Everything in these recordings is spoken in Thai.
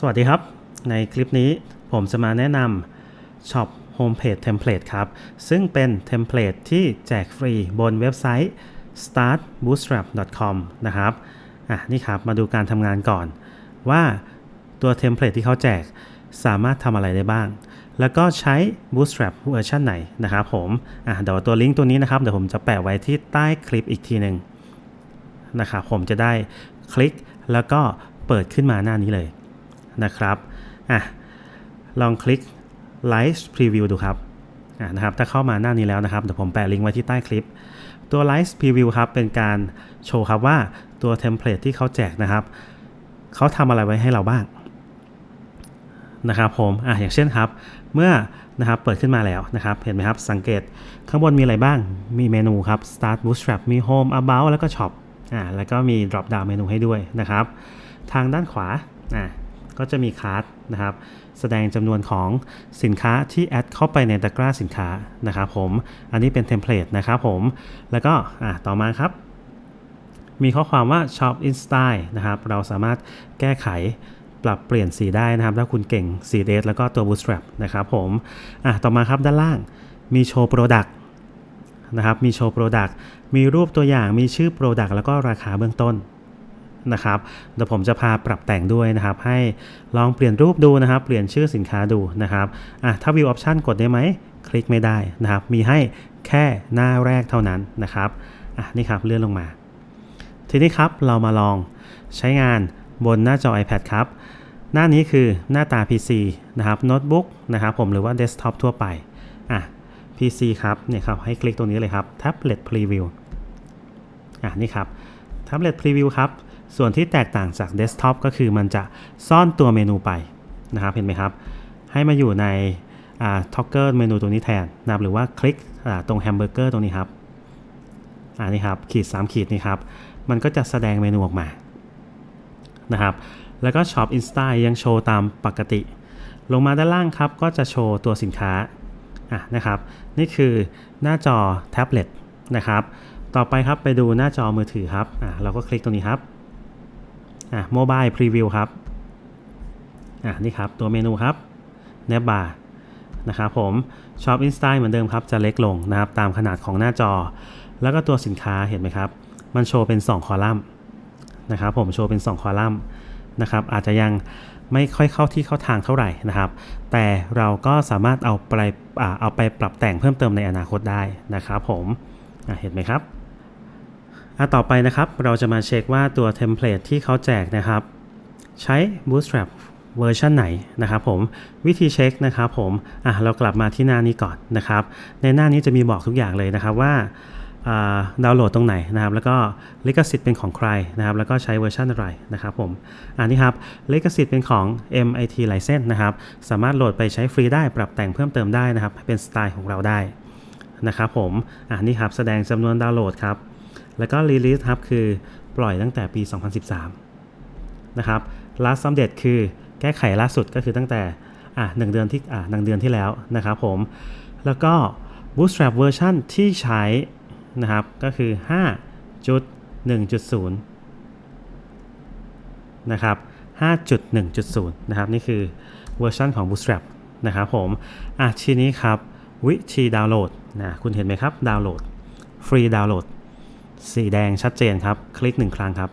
สวัสดีครับ ในคลิปนี้ผมจะมาแนะนำช็อปโฮมเพจเทมเพลตครับ ซึ่งเป็นเทมเพลตที่แจกฟรีบนเว็บไซต์ startbootstrap.com นะครับ อะนี่ครับ มาดูการทำงานก่อน ว่าตัวเทมเพลตที่เขาแจกสามารถทำอะไรได้บ้าง แล้วก็ใช้ Bootstrap เวอร์ชันไหนนะครับผมอะเดี๋ยวตัวลิงก์ตัวนี้นะครับ เดี๋ยวผมจะแปะไว้ที่ใต้คลิปอีกทีหนึ่งนะครับผมจะได้คลิกแล้วก็เปิดขึ้นมาหน้านี้เลย นะครับอะลองคลิก Live Preview ดูครับอะนะครับถ้าเข้ามาหน้านี้แล้วนะครับเดี๋ยวผมแปะลิงก์ไว้ที่ใต้คลิป ตัว Live Preview ครับเป็นการโชว์ครับว่าตัวเทมเพลตที่เขาแจกนะครับเขาทำอะไรไว้ให้เราบ้างนะครับผมอะอย่างเช่นครับ เมื่อนะครับเปิดขึ้นมาแล้วนะครับเห็นไหมครับสังเกตข้างบนมีอะไรบ้าง มีเมนูครับ Start Bootstrap มี Home About แล้วก็ Shop อ่าแล้วก็มี Drop Down เมนูให้ด้วยนะครับ ทางด้านขวาอ่า ก็จะมีคาร์ดนะครับ แสดงจำนวนของสินค้าที่แอดเข้าไปในตะกร้าสินค้านะครับผม อันนี้เป็นเทมเพลตนะครับผม แล้วก็อ่าต่อมาครับ มีข้อความว่า Shop in Style นะครับ เราสามารถแก้ไขปรับเปลี่ยนสีได้นะครับ ถ้าคุณเก่งสีเดสแล้วก็ตัว Bootstrap นะครับผมอะต่อมาครับด้านล่างมีโชว์ Product นะครับ มีโชว์ Product มีรูปตัวอย่าง มีชื่อ Product แล้วก็ราคาเบื้องต้น นะครับเดี๋ยวผมจะพาปรับแต่งด้วยนะครับ ให้ลองเปลี่ยนรูปดูนะครับ เปลี่ยนชื่อสินค้าดูนะครับอะถ้า View Option กดได้ไหม คลิกไม่ได้นะครับ มีให้แค่หน้าแรกเท่านั้นนะครับอะนี่ครับเลื่อนลงมา ทีนี้ครับเรามาลองใช้งานบนหน้าจอ iPad ครับ หน้านี้คือหน้าตา PC นะครับโน้ตบุ๊กนะครับผมหรือว่าเดสก์ท็อปทั่วไปอะ PC ครับเนี่ยครับให้คลิกตรงนี้เลยครับ Tablet Preview อะนี่ครับ Tablet Preview ครับ ส่วนที่แตกต่างจากเดสก์ท็อปก็คือมันจะซ่อนตัวเมนูไปนะครับเห็นไหมครับ ให้มาอยู่ในท็อกเกอร์เมนูตัวนี้แทนนะครับหรือว่าคลิกตรงแฮมเบอร์เกอร์ตรงนี้ครับอ่านี่ครับขีด 3 ขีดนี่ครับ มันก็จะแสดงเมนูออกมานะครับแล้วก็ Shop in Style ยังโชว์ตามปกติ ลงมาด้านล่างครับ ก็จะโชว์ตัวสินค้าอะนะครับ นี่คือหน้าจอแท็บเล็ตนะครับ ต่อไปครับไปดูหน้าจอมือถือครับอะเราก็คลิกตรงนี้ครับ อะโมบายพรีวิวครับอะนี่ครับตัวเมนูครับเนบบาร์นะครับผม Shop in Style เหมือนเดิมครับจะเล็กลงนะครับตามขนาดของหน้าจอ แล้วก็ตัวสินค้าเห็นไหมครับ มันโชว์เป็น 2 คอลัมน์นะครับผมโชว์เป็น 2 คอลัมน์นะครับอาจจะยังไม่ค่อยเข้าที่เข้าทางเท่าไหร่นะครับ แต่เราก็สามารถเอาไปเอาไปปรับแต่งเพิ่มเติมในอนาคตได้นะครับผมเห็นไหมครับ อะต่อไปนะครับเราจะมาเช็คว่าตัวเทมเพลตที่เขาแจกนะครับ ใช้ Bootstrap เวอร์ชันไหนนะครับผมวิธีเช็คนะครับผมอะเรากลับมาที่หน้านี้ก่อนนะครับ ในหน้านี้จะมีบอกทุกอย่างเลยนะครับว่าดาวน์โหลดตรงไหนนะครับ แล้วก็ลิขสิทธิ์เป็นของใครนะครับ แล้วก็ใช้เวอร์ชันอะไรนะครับผมอันนี้ครับลิขสิทธิ์เป็นของ MIT License นะครับ สามารถโหลดไปใช้ฟรีได้ปรับแต่งเพิ่มเติมได้นะครับ เป็นสไตล์ของเราได้นะครับผมอันนี้ครับแสดงจำนวนดาวน์โหลดครับ แล้วก็รีลิสครับคือปล่อยตั้งแต่ปี 2013 นะครับ last update คือแก้ไขล่าสุดก็คือตั้งแต่อะหนึ่งเดือนที่อะหนึ่งเดือนที่แล้วนะครับผม แล้วก็ bootstrap เวอร์ชันที่ใช้นะครับก็คือ 5.1.0 นะครับ 5.1.0 นะครับ นี่คือเวอร์ชันของ bootstrap นะครับผม อะทีนี้ครับ วิธีดาวน์โหลดนะคุณเห็นไหมครับดาวน์โหลด ฟรีดาวน์โหลด สีแดงชัดเจนครับ คลิก 1 ครั้งครับ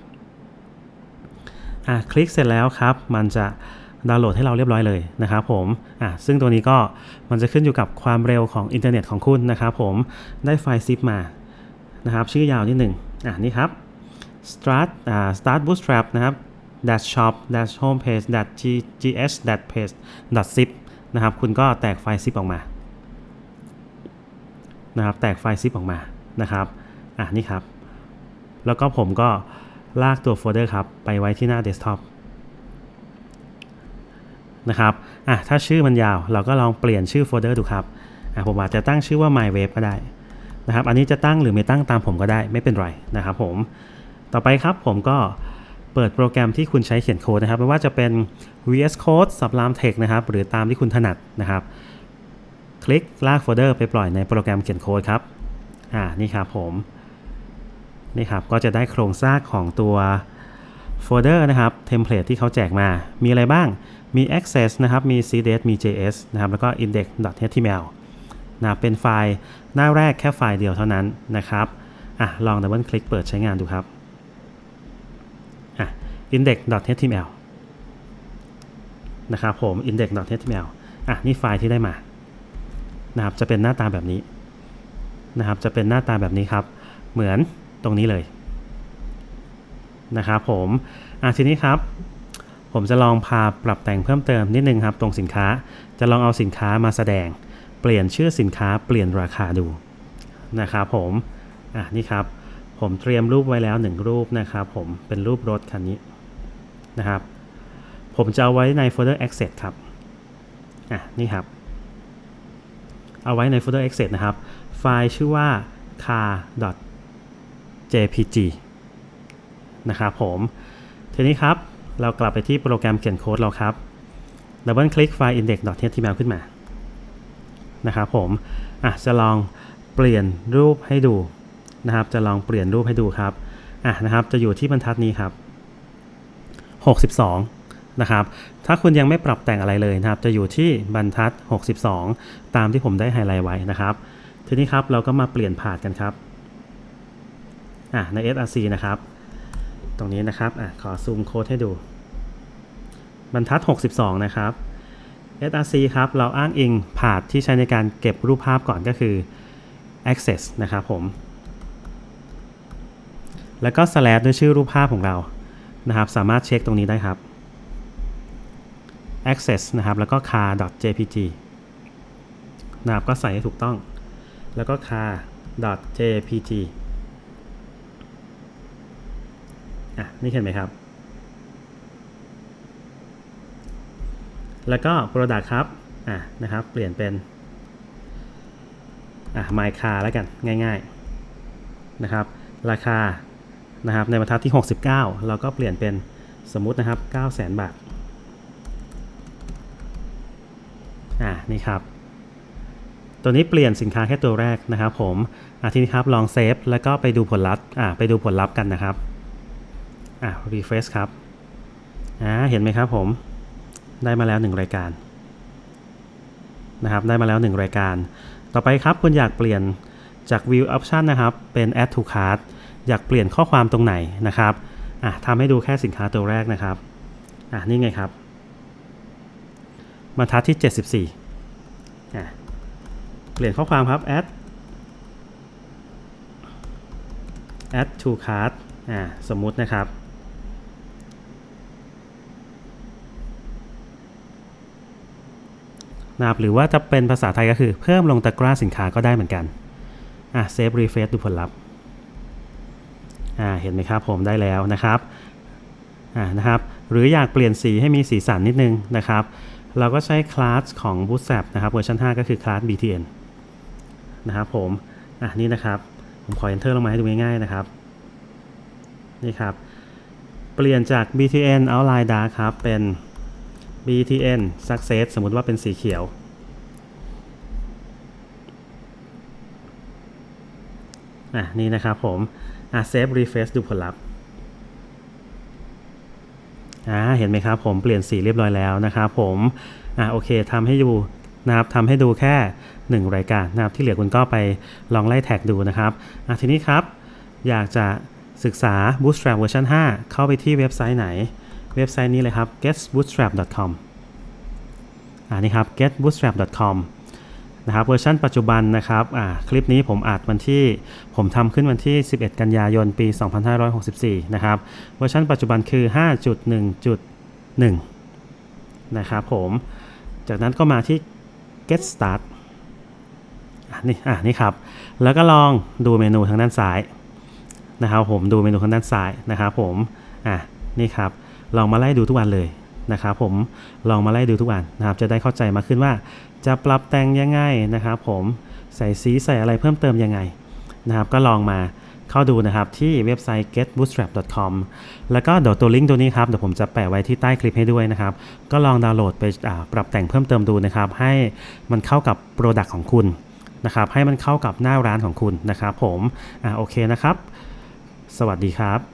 อะคลิกเสร็จแล้วครับ มันจะดาวน์โหลดให้เราเรียบร้อยเลยนะครับผมอะซึ่งตัวนี้ก็มันจะขึ้นอยู่กับความเร็วของอินเทอร์เน็ตของคุณนะครับผมได้ไฟล์ซิปมานะครับชื่อยาวนิดหนึ่งอะนี่ครับ start อ่า start bootstrap นะครับ dash shop dash homepage dash gs dash page dot zip นะครับคุณก็แตกไฟล์ซิปออกมานะครับแตกไฟล์ซิปออกมานะครับอะนี่ครับ แล้วก็ผมก็ลากตัวโฟลเดอร์ครับไปไว้ที่หน้าเดสก์ท็อปนะครับอะถ้าชื่อมันยาวเราก็ลองเปลี่ยนชื่อโฟลเดอร์ดูครับอะผมอาจจะตั้งชื่อว่า mywave ก็ได้นะครับอันนี้จะตั้งหรือไม่ตั้งตามผมก็ได้ไม่เป็นไรนะครับผมต่อไปครับผมก็เปิดโปรแกรมที่คุณใช้เขียนโค้ดนะครับไม่ว่าจะเป็น VS Code Sublime Text นะครับหรือตามที่คุณถนัดนะครับ คลิกลากโฟลเดอร์ไปปล่อยในโปรแกรมเขียนโค้ดครับอ่านี่ครับผม นี่ครับก็จะได้โครงสร้างของตัวโฟลเดอร์นะครับเทมเพลตที่เขาแจกมา มีอะไรบ้าง มี access นะครับ มี cds มี js นะครับ แล้วก็ index.html นะเป็นไฟล์หน้าแรกแค่ไฟล์เดียวเท่านั้นนะครับ อะ ลองดับเบิลคลิกเปิดใช้งานดูครับ อะ index.html นะครับผม index.html อะ นี่ไฟล์ที่ได้มา นะครับ จะเป็นหน้าตาแบบนี้ นะครับ จะเป็นหน้าตาแบบนี้ครับ เหมือน ตรงนี้เลยนะครับผมอะทีนี้ครับ ผมจะลองพาปรับแต่งเพิ่มเติมนิดนึงครับ ตรงสินค้าจะลองเอาสินค้ามาแสดง เปลี่ยนชื่อสินค้าเปลี่ยนราคาดูนะครับผมอะนี่ครับผมเตรียมรูปไว้แล้วหนึ่งรูปนะครับผมเป็นรูปรถคันนี้นะครับ ผมจะเอาไว้ในโฟลเดอร์ access ครับอะนี่ครับ เอาไว้ในโฟลเดอร์ access นะครับ ไฟล์ชื่อว่า car JPG นะครับผม ทีนี้ครับ เรากลับไปที่โปรแกรมเขียนโค้ดเราครับดับเบิลคลิกไฟล์ index.html ขึ้นมา นะครับผม อะ จะลองเปลี่ยนรูปให้ดูนะครับ จะลองเปลี่ยนรูปให้ดูครับ อะนะครับ จะอยู่ที่บรรทัดนี้ครับ 62 นะครับ ถ้าคุณยังไม่ปรับแต่งอะไรเลยนะครับ จะอยู่ที่บรรทัด 62 ตามที่ผมได้ไฮไลท์ไว้นะครับ ทีนี้ครับ เราก็มาเปลี่ยนผ่านกันครับ อะใน src นะครับ ตรงนี้นะครับอะขอซูมโค้ดให้ดู บรรทัด 62 นะครับ src ครับ เราอ้างอิงผ่านที่ใช้ในการเก็บรูปภาพก่อนก็คือ access นะครับผม แล้วก็ slash ด้วยชื่อรูปภาพของเรานะครับ สามารถเช็คตรงนี้ได้ครับ access นะครับ แล้วก็ car.jpg นะครับ ก็ใส่ให้ถูกต้อง แล้วก็ car.jpg อะนี่เห็นไหมครับ แล้วก็ product ครับอะนะครับ เปลี่ยนเป็นอะ my car แล้วกันง่ายๆนะครับ ราคานะครับในบรรทัดที่ 69 เราก็เปลี่ยนเป็นสมมุตินะครับ 900,000 บาทอะนี่ครับ ตัวนี้เปลี่ยนสินค้าแค่ตัวแรกนะครับผมอะทีนี้ครับลองเซฟแล้วก็ไปดูผลลัพธ์อะไปดูผลลัพธ์กันนะครับ อะ refresh ครับอ่าเห็นไหมครับผมได้มาแล้ว 1 รายการนะครับได้มาแล้ว 1 รายการ ต่อไปครับคุณอยากเปลี่ยนจาก view option นะครับเป็น add to cart อยากเปลี่ยนข้อความตรงไหนนะครับอะทำให้ดูแค่สินค้าตัวแรกนะครับอะนี่ไงครับบรรทัดที่ 74อะเปลี่ยนข้อความครับ add add to cart อ่าสมมุตินะครับ นะครับหรือว่าจะเป็นภาษาไทยก็คือเพิ่มลงตะกร้าสินค้าก็ได้เหมือนกันอะเซฟรีเฟซดูผลลัพธ์อ่าเห็นไหมครับผมได้แล้วนะครับอ่านะครับ หรืออยากเปลี่ยนสีให้มีสีสันนิดนึงนะครับ เราก็ใช้คลาสของ Bootstrap นะครับเวอร์ชัน5 ก็คือคลาส BTN นะครับผมอะนี่นะครับ ผมขอ enter ลงมาให้ดูง่ายๆนะครับนี่ครับ เปลี่ยนจาก BTN outline dark ครับเป็น BTN success สมมติว่าเป็นสีเขียว อะ นี่นะครับผม อะ save refresh ดูผลลัพธ์อ่าเห็นไหมครับผมเปลี่ยนสีเรียบร้อยแล้วนะครับผมอ่าโอเคทำให้ดูนะครับทำให้ดูแค่ 1 รายการนะครับที่เหลือคุณก็ไปลองไล่แท็กดูนะครับอะทีนี้ครับ อยากจะศึกษา Bootstrap เวอร์ชัน5เข้าไปที่เว็บไซต์ไหน เว็บไซต์นี้เลยครับ getbootstrap.com อ่านี่ครับ getbootstrap.com นะครับเวอร์ชันปัจจุบันนะครับอ่าคลิปนี้ผมอัดวันที่ผมทำขึ้นวันที่ 11 กันยายนปี 2564 นะครับ เวอร์ชันปัจจุบันคือ 5.1.1 นะครับผม จากนั้นก็มาที่ get start อะนี่อะนี่ครับ แล้วก็ลองดูเมนูทางด้านซ้ายนะครับผมดูเมนูทางด้านซ้ายนะครับผมอะนี่ครับ ลองมาไล่ดูทุกวันเลยนะครับผมลองมาไล่ดูทุกวันนะครับจะได้เข้าใจมากขึ้นว่า จะปรับแต่งยังไงนะครับผมใส่สีใส่อะไรเพิ่มเติมยังไงนะครับก็ลองมาเข้าดูนะครับที่เว็บไซต์ getbootstrap.com แล้วก็เดี๋ยวตัวลิงก์ตัวนี้ครับเดี๋ยวผมจะแปะไว้ที่ใต้คลิปให้ด้วยนะครับ ก็ลองดาวน์โหลดไปปรับแต่งเพิ่มเติมดูนะครับ ให้มันเข้ากับโปรดักต์ของคุณนะครับให้มันเข้ากับหน้าร้านของคุณนะครับผมอ่าโอเคนะครับ สวัสดีครับ